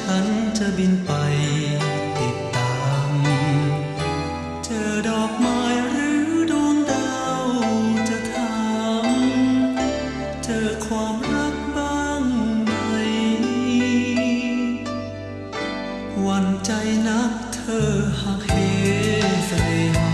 ฉันจะบินไปติดตาม เจอดอกไม้หรือดวงดาวจะถามเจอความรักบ้างไหมหวั่นใจนักเธอหากเหเสน่หา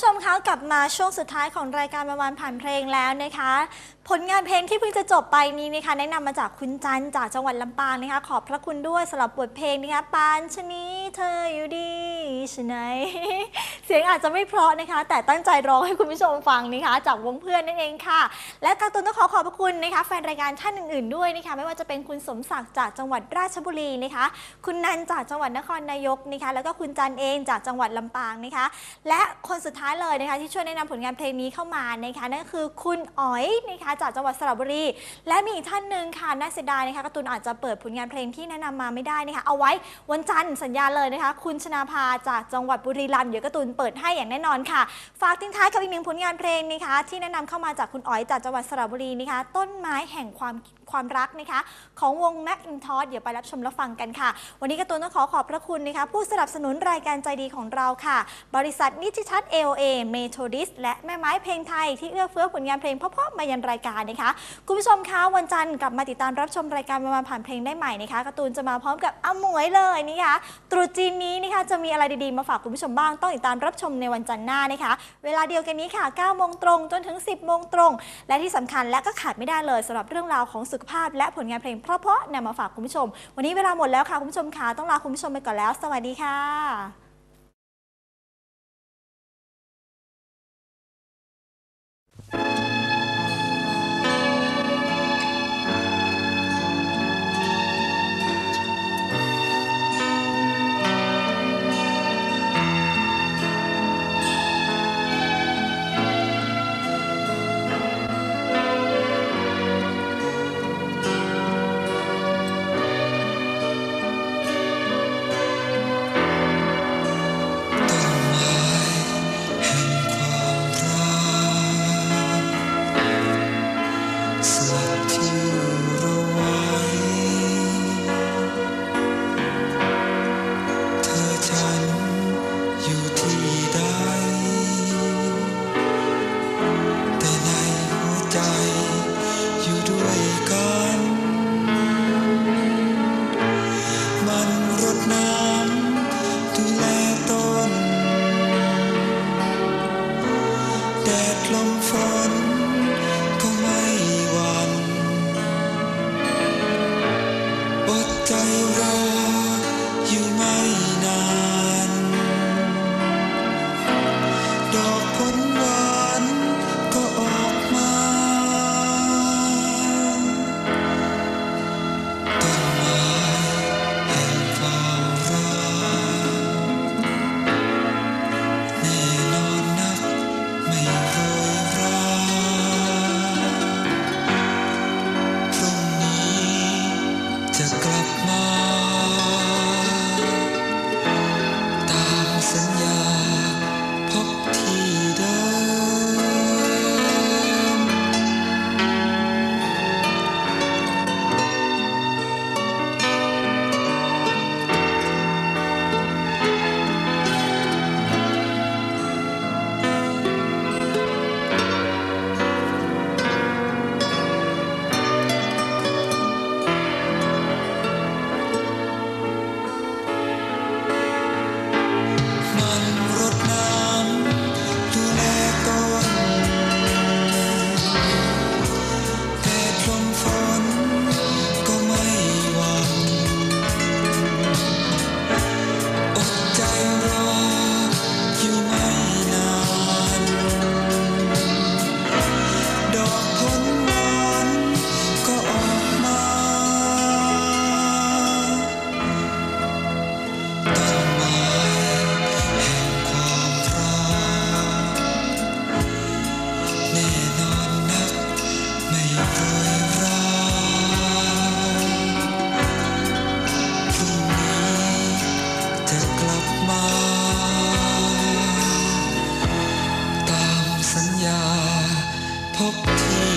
ผู้ชมคะกลับมาช่วงสุดท้ายของรายการประวันผ่านเพลงแล้วนะคะ ผลงานเพลงที่เพิ่งจะจบไปนี้นะคะแนะนำมาจากคุณจันจากจังหวัดลำปางนะคะ ขอบพระคุณด้วยสำหรับบทเพลงนะคะปานชนีเธออยู่ดีชะไหนเสียงอาจจะไม่เพราะนะคะ แต่ตั้งใจร้องให้คุณผู้ชมฟังนะคะจากวงเพื่อนนั่นเองค่ะ และการตูนต้องขอขอบพระคุณนะคะ แฟนรายการท่านอื่นๆด้วยนะคะไม่ว่าจะเป็นคุณสมศักดิ์จากจังหวัดราชบุรีนะคะ คุณนันจากจังหวัดนครนายกนะคะ แล้วก็คุณจันเองจากจังหวัดลำปางนะคะ และคนสุดท้ายเลยนะคะที่ช่วยแนะนำผลงานเพลงนี้เข้ามานะคะนั่นคือคุณอ๋อยนะคะจากจังหวัดสระบุรี และมีอีกท่านหนึ่งค่ะน่าเสียดายนะคะการ์ตูนอาจจะเปิดผลงานเพลงที่แนะนำมาไม่ได้นะคะเอาไว้วันจันทร์สัญญาเลยนะคะ คุณชนาภาจากจังหวัดบุรีรัมย์เดี๋ยวการ์ตูนเปิดให้อย่างแน่นอนค่ะ ฝากทิ้งท้ายกับอีกหนึ่งผลงานเพลงนะคะที่แนะนำเข้ามาจากคุณอ๋อยจากจังหวัดสระบุรีนะคะต้นไม้แห่งความความรักนะคะของวงแม็กอินทอสเดี๋ยวไปรับชมรับฟังกันค่ะ วันนี้การ์ตูนต้องขอขอบพระคุณนะคะผู้สนับสนุนรายการใจดีของเราค่ะ บริษัทนิติทัศน์ AOA เมโทดิสและแม่ไม้เพลงไทยที่เอื้อเฟื้อผลงานเพลงเพราะๆมายันรายการนะคะ คุณผู้ชมคะวันจันทร์กลับมาติดตามรับชมรายการประมาณผ่านเพลงได้ใหม่นะคะการ์ตูนจะมาพร้อมกับอาหมวยเลยนะคะตรุษจีนนี้นะคะจะมีอะไรดีๆมาฝากคุณผู้ชมบ้างต้องติดตามรับชมในวันจันทร์หน้านะคะ เวลาเดียวกันนี้ค่ะ9โมงตรงจนถึง 10โมงตรง และที่สำคัญและก็ขาดไม่ได้เลยสำหรับเรื่องราวของสุขภาพ และผลงานเพลงเพราะๆนำมาฝากคุณผู้ชม วันนี้เวลาหมดแล้วค่ะคุณผู้ชมค่ะต้องลาคุณผู้ชมไปก่อนแล้ว สวัสดีค่ะ จะกลับมา ตามสัญญาพบที